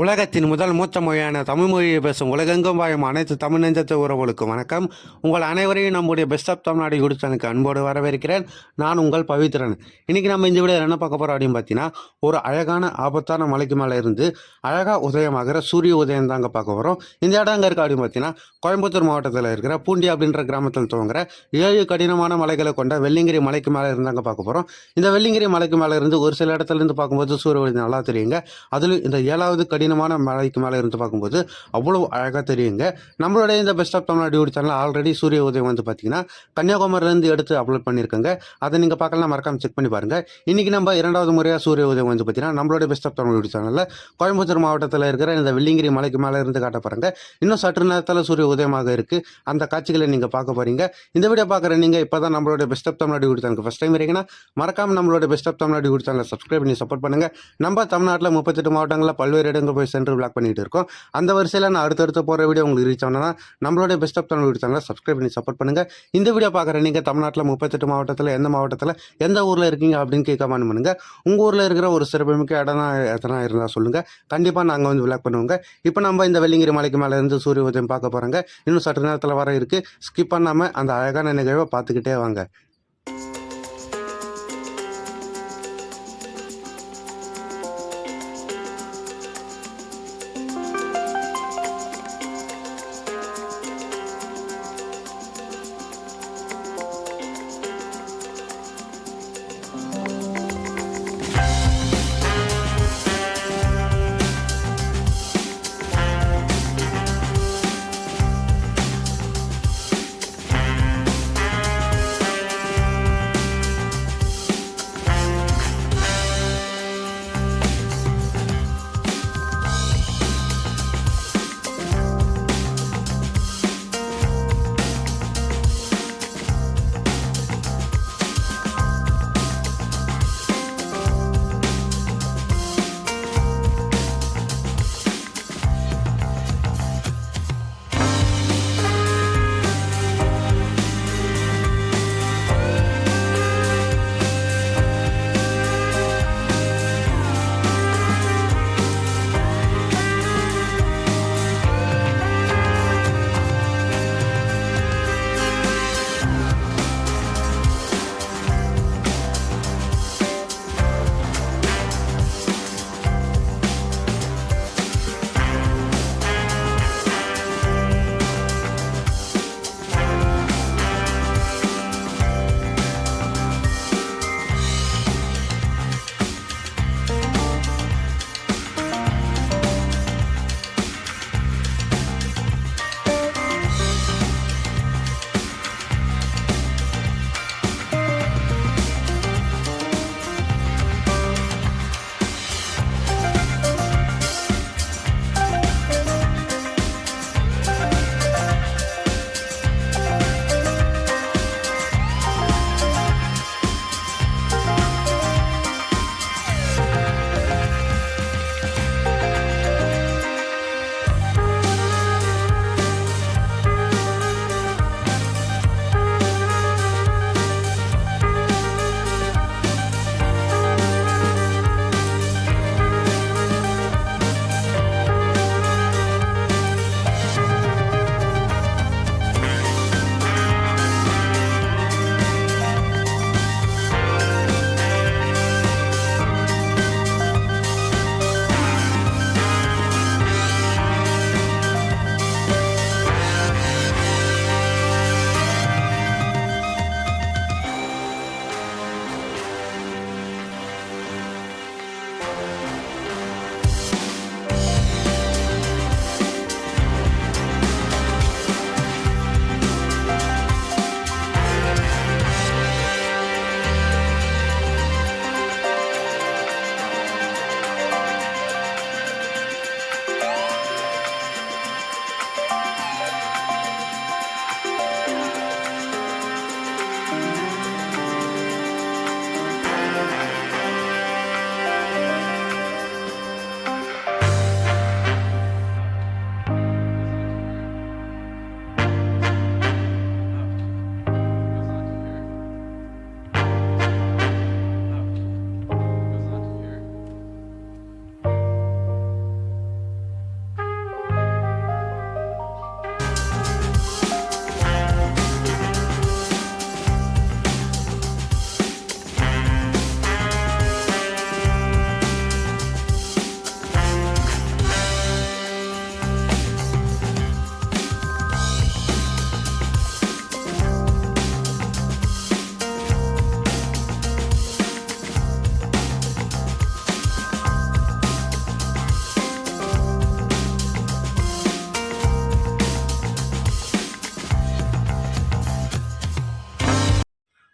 உலகத்தின் முதல் மூத்த மொழியான தமிழ் மொழியை பேசும் உலகெங்கும் வாயும் அனைத்து தமிழ் நெஞ்சத்து உறவுகளுக்கும் வணக்கம். உங்கள் அனைவரையும் நம்முடைய பெஸ்ட் ஆஃப் தமிழ்நாடு குடித்தனுக்கு அன்போடு வரவேற்கிறேன். நான் உங்கள் பவித்ரன். இன்றைக்கி நம்ம இந்த விட என்ன பார்க்க போகிறோம் அப்படின்னு பார்த்தீங்கன்னா ஒரு அழகான ஆபத்தான மலைக்கு மேலே இருந்து அழகாக உதயமாகிற சூரிய உதயம் தாங்க பார்க்க போகிறோம் இந்த இடம் அங்கே இருக்குது அப்படின்னு பார்த்தீங்கன்னா கோயம்புத்தூர் மாவட்டத்தில் இருக்கிற பூண்டி அப்படின்ற கிராமத்தில் துவங்குற ஏழு கடினமான மலைகளை கொண்ட வெள்ளிங்கிரி மலைக்கு மேலே இருந்தாங்க பார்க்க போகிறோம் இந்த வெள்ளிங்கிரி மலைக்கு மேலே இருந்து ஒரு சில இடத்துலேருந்து பார்க்கும்போது சூரிய உதயம் நல்லா தெரியுங்க. அதில் இந்த ஏழாவது கடினமான மலைக்கு மேலே இருந்து பார்க்கும்போது அவ்வளோ அழகாக தெரியுங்க. நம்மளுடைய இந்த best of Tamil Nadu YouTube channel already சூரிய உதயம் வந்து பார்த்தீங்கன்னா கன்னியாகுமரியிலேருந்து எடுத்து அப்லோட் பண்ணியிருக்கேங்க. அதை நீங்கள் பார்க்கலாம் மறக்காமல் செக் பண்ணி பாருங்கள் இன்றைக்கி நம்ம இரண்டாவது முறையாக சூரிய உதயம் வந்து பார்த்தீங்கன்னா நம்மளுடைய பெஸ்ட் ஆஃப் தமிழ் யூடியூப் சேனலில் கோயம்புத்தூர் மாவட்டத்தில் இருக்கிற இந்த வெள்ளிங்கிரி மலைக்கு மேலே இருந்து காட்ட பாருங்க இன்னும் சற்று நேரத்தில் சூரிய உதயமாக இருக்குது அந்த காட்சிகளை நீங்கள் பார்க்க போகிறீங்க இந்த வீடியோ பார்க்குற நீங்கள் இப்போ தான் நம்மளுடைய பெஸ்ட் ஆஃப் தமிழ்நாடு யூடியூப் சேனலுக்கு ஃபஸ்ட் டைம் இருக்கீங்கன்னா மறக்காமல் நம்மளோட பெஸ்ட் ஆஃப் தமிழ்நாடு யூடியூப் சேனலை சப்ஸ்கிரைப் பண்ணி சப்போர்ட் பண்ணுங்கள் நம்ம தமிழ்நாட்டில் முப்பத்தெட்டு மாவட்டங்களில் பல்வேறு இடங்கள் போய் சென்று விளாக் பண்ணிட்டு இருக்கோம். அந்த வரிசையில் நான் அடுத்தடுத்து போகிற வீடியோ உங்களுக்கு ரீச் ஆனா நம்மளோட பெஸ்ட் ஆஃப் தமிழ் வீடியோ சேனலை சப்ஸ்கிரைப் பண்ணி சப்போர்ட் பண்ணுங்கள் இந்த வீடியோ பார்க்குற நீங்கள் தமிழ்நாட்டில் முப்பத்தெட்டு மாவட்டத்தில் எந்த மாவட்டத்தில் எந்த ஊரில் இருக்கீங்க அப்படின்னு கேட்க கமெண்ட் பண்ணுங்கள் உங்கள் ஊரில் இருக்கிற ஒரு சிறப்புமிக்க இடம் எதனா இருந்தால் சொல்லுங்கள் கண்டிப்பாக நாங்கள் வந்து விளாக் பண்ணுவோங்க. இப்போ நம்ம இந்த வெள்ளிங்கிரி மலைக்கு மேலே இருந்து சூரிய உதயம் பார்க்க போகிறோங்க இன்னும் சற்று நேரத்தில் வர இருக்குது ஸ்கிப் பண்ணாமல் அந்த அழகான நிகழ்வை பார்த்துக்கிட்டே வாங்க.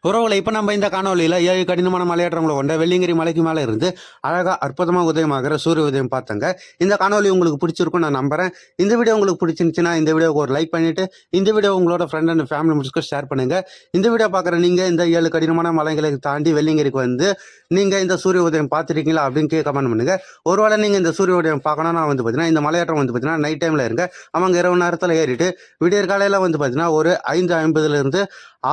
உறவுகளை இப்போ நம்ம இந்த காணொலியில் ஏழு கடினமான மலையேற்றங்களை கொண்ட வெள்ளிங்கிரி மலைக்கு மேலே இருந்து அழகாக அற்புதமாக உதயமாகிற சூரிய உதயம் பார்த்தங்க. இந்த காணொலி உங்களுக்கு பிடிச்சிருக்கும் நான் நம்புறேன். இந்த வீடியோ உங்களுக்கு பிடிச்சிருந்துச்சுன்னா இந்த வீடியோக்கு ஒரு லைக் பண்ணிட்டு இந்த வீடியோ உங்களோட ஃப்ரெண்ட் அண்ட் ஃபேமிலி மெம்பர்ஸ்க்கு ஷேர் பண்ணுங்க. இந்த வீடியோ பார்க்குற நீங்கள் இந்த ஏழு கடினமான மலைகளை தாண்டி வெள்ளிங்கிரிக்கு வந்து நீங்கள் இந்த சூரிய உதயம் பார்த்துருக்கீங்களா அப்படின்னு கமெண்ட் பண்ணுங்க. ஒருவேளை நீங்கள் இந்த சூரிய உதயம் பார்க்கணும்னா வந்து பார்த்தீங்கன்னா இந்த மலையேற்றம் வந்து பார்த்தீங்கன்னா நைட் டைமில் இருங்க. அவங்க இரவு நேரத்தில் ஏறிட்டு விடியற் காலையில் வந்து பார்த்தீங்கன்னா ஒரு ஐந்து ஐம்பதுலேருந்து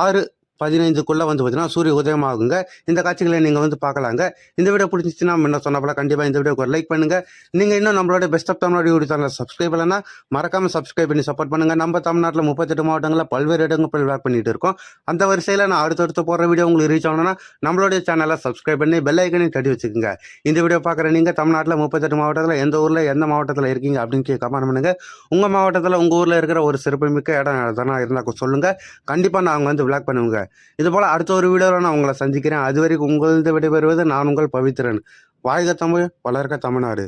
ஆறு பதினைந்துக்குள்ளே வந்து பார்த்தீங்கன்னா சூரிய உதயமாகுங்க. இந்த காட்சிகளை நீங்கள் வந்து பார்க்கலாங்க. இந்த வீடியோ பிடிச்சிச்சின்னா முன்ன சொன்னப்பல கண்டிப்பாக இந்த வீடியோக்கு ஒரு லைக் பண்ணுங்கள் நீங்கள் இன்னும் நம்மளோட best of Tamil Nadu YouTube channel subscribe இல்லைன்னா மறக்காமல் சப்ஸ்கிரைப் பண்ணி சப்போர்ட் பண்ணுங்கள் நம்ம தமிழ்நாட்டில் முப்பத்தெட்டு மாவட்டங்களில் பல்வேறு இடங்கள் போய் பண்ணிகிட்டு பண்ணிட்டு இருக்கோம். அந்த வரிசையில் நான் அடுத்தடுத்து போடுற வீடியோ உங்களுக்கு ரீச் ஆகணும்னா நம்மளுடைய சேனலை சப்ஸ்கிரைப் பண்ணி பெல் ஐக்கனையும் தட்டி வச்சுக்கோங்க. இந்த வீடியோ பார்க்குற நீங்கள் தமிழ்நாட்டில் முப்பத்தெட்டு மாவட்டத்தில் எந்த ஊரில் எந்த மாவட்டத்தில் இருக்கீங்க அப்படின்னு கமெண்ட் பண்ணுங்கள் உங்கள் மாவட்டத்தில் உங்கள் ஊரில் இருக்கிற ஒரு சிறப்புமிக்க இடம் எதனா இருந்தால் சொல்லுங்கள் கண்டிப்பாக நான் வந்து விளாக் பண்ணுவேங்க. இது போல் அடுத்த ஒரு வீடியோவில் நான் உங்களை சந்திக்கிறேன். அது வரைக்கும் உங்களிருந்து விடைபெறுவது நான் உங்கள் பவித்திரன் வாழ்க தமிழ் வளர்க தமிழ்நாடு.